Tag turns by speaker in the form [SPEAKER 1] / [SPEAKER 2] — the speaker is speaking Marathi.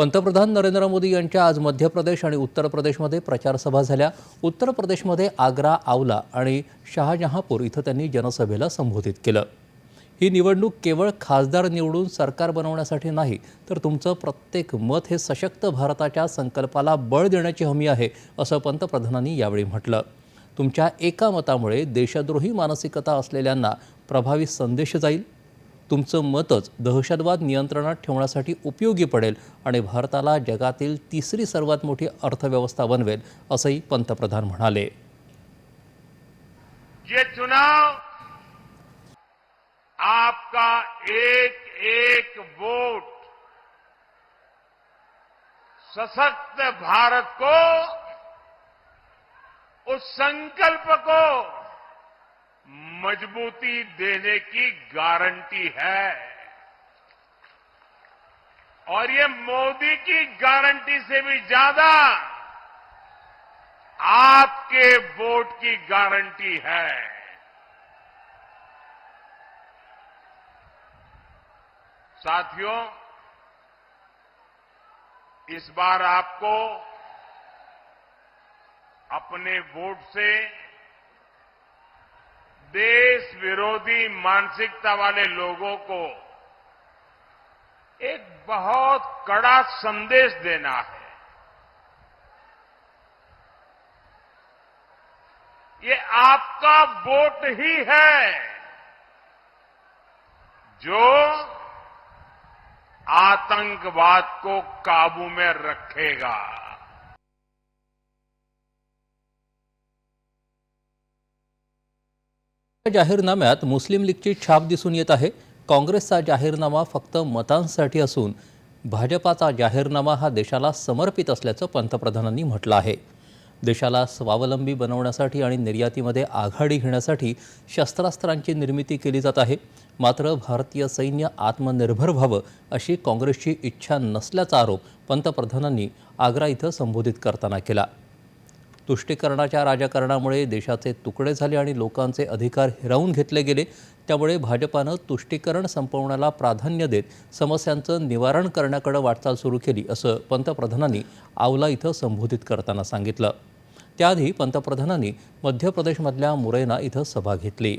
[SPEAKER 1] पंतप्रधान नरेंद्र मोदी यांच्या आज मध्य प्रदेश आणि उत्तर प्रदेशमध्ये प्रचारसभा झाल्या. उत्तर प्रदेशमध्ये आग्रा आवला आणि शहाजहापूर इथं त्यांनी जनसभेला संबोधित केलं. ही निवडणूक केवळ खासदार निवडून सरकार बनवण्यासाठी नाही तर तुमचं प्रत्येक मत हे सशक्त भारताच्या संकल्पाला बळ देण्याची हमी आहे असं पंतप्रधानांनी यावेळी म्हटलं. तुमच्या एका मतामुळे देशद्रोही मानसिकता असलेल्यांना प्रभावी संदेश जाईल. तुमचं मतच दहशतवाद नियंत्रणात ठेवण्यासाठी उपयोगी पडेल आणि भारताला जगातील तिसरी सर्वात मोठी अर्थव्यवस्था बनवेल असंही पंतप्रधान म्हणाले.
[SPEAKER 2] ये चुनाव आपका एक एक वोट सशक्त भारत को उस संकल्प को मजबूती देने की गारंटी है। और ये मोदी की गारंटी से भी ज़्यादा आपके वोट की गारंटी है। साथियों, इस बार आपको अपने वोट से देश विरोधी मानसिकता वाले लोगों को एक बहुत कड़ा संदेश देना है। ये आपका वोट ही है जो आतंकवाद को काबू में रखेगा।
[SPEAKER 1] जाहीरनाम्यात मुस्लिम लीगची छाप दिसून येत आहे. काँग्रेसचा जाहीरनामा फक्त मतांसाठी असून भाजपाचा जाहीरनामा हा देशाला समर्पित असल्याचं पंतप्रधानांनी म्हटलं आहे. देशाला स्वावलंबी बनवण्यासाठी आणि निर्यातीमध्ये आघाडी घेण्यासाठी शस्त्रास्त्रांची निर्मिती केली जात आहे. मात्र भारतीय सैन्य आत्मनिर्भर व्हावं अशी काँग्रेसची इच्छा नसल्याचा आरोप पंतप्रधानांनी आग्रा इथं संबोधित करताना केला. तुष्टीकरणाच्या राजकारणामुळे देशाचे तुकडे झाले आणि लोकांचे अधिकार हिरावून घेतले गेले. त्यामुळे भाजपानं तुष्टीकरण संपवण्याला प्राधान्य देत समस्यांचं निवारण करण्याकडे वाटचाल सुरू केली असं पंतप्रधानांनी आवला इथं संबोधित करताना सांगितलं. त्याआधी पंतप्रधानांनी मध्य प्रदेशमधल्या मुरैना इथं सभा घेतली.